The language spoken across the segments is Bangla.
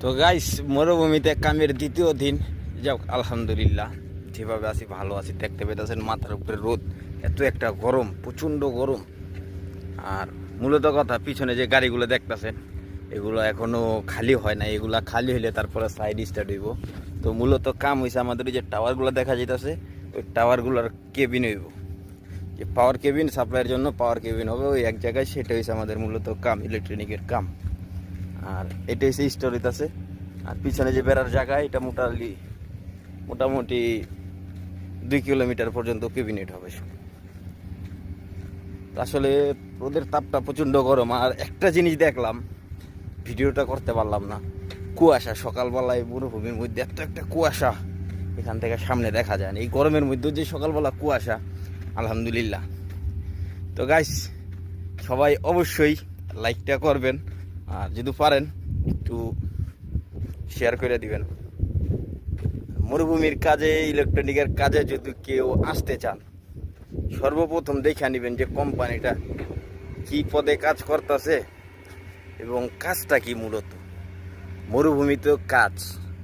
তো গাইস মরুভূমিতে কামের দ্বিতীয় দিন। যাক, আলহামদুলিল্লাহ, যেভাবে আছি, ভালো আছি, দেখতে পেতেছেন মাথার উপরে রোদ। এত একটা গরম, প্রচণ্ড গরম। আর মূলত কথা, পিছনে যে গাড়িগুলো দেখতেছেন, এগুলো এখনও খালি হয় না এগুলা খালি হইলে তারপরে সাইড স্টার্ট হইব। তো মূলত কাম হয়েছে আমাদের ওই যে টাওয়ারগুলো দেখা যাইতেছে, ওই টাওয়ারগুলোর কেবিন হইব। যে পাওয়ার কেবিন সাপ্লাইয়ের জন্য পাওয়ার কেবিন হবে, ওই এক জায়গায় সেটা হয়েছে আমাদের মূলত কাম ইলেকট্রনিকের কাম। আর এটা হচ্ছে স্টোরিতে আছে। আর পিছনে যে বেড়ার জায়গা, এটা মোটালি মোটামুটি দুই কিলোমিটার পর্যন্ত কেবিনেট হবে আসলে রোদের তাপটা প্রচণ্ড গরম। আর একটা জিনিস দেখলাম, ভিডিওটা করতে পারলাম না। কুয়াশা, সকালবেলায় মরুভূমির মধ্যে একটা একটা কুয়াশা এখান থেকে সামনে দেখা যায় না। এই গরমের মধ্যে যে সকালবেলা কুয়াশা, আলহামদুলিল্লাহ। তো গাইস সবাই অবশ্যই লাইকটা করবেন। আর যদি পারেন, একটু শেয়ার করে দিবেন। মরুভূমির কাজে ইলেকট্রনিকের কাজে যদি কেউ আসতে চান, সর্বপ্রথম দেখে নেবেন যে কোম্পানিটা কি পদে কাজ করতেছে এবং কাজটা কি মূলত। মরুভূমিতে কাজ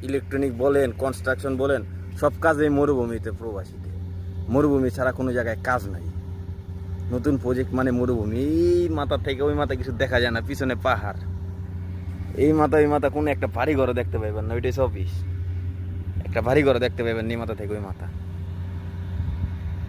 ইলেকট্রনিক বলেন কনস্ট্রাকশন বলেন, সব কাজে মরুভূমিতে প্রবাসীতে। মরুভূমি ছাড়া কোনো জায়গায় কাজ নাই। নতুন প্রজেক্ট মানে মরুভূমি এই মাথা থেকে ওই মাথা কিছু দেখা যায় না, পিছনে পাহাড়। এই মাথা ওই মাথা, কোনো একটা ভারী ঘরে দেখতে পাইবেন না, ওইটাই অফিস একটা ভারী ঘরে দেখতে পাইবেন এই মাথা থেকে ওই মাথা।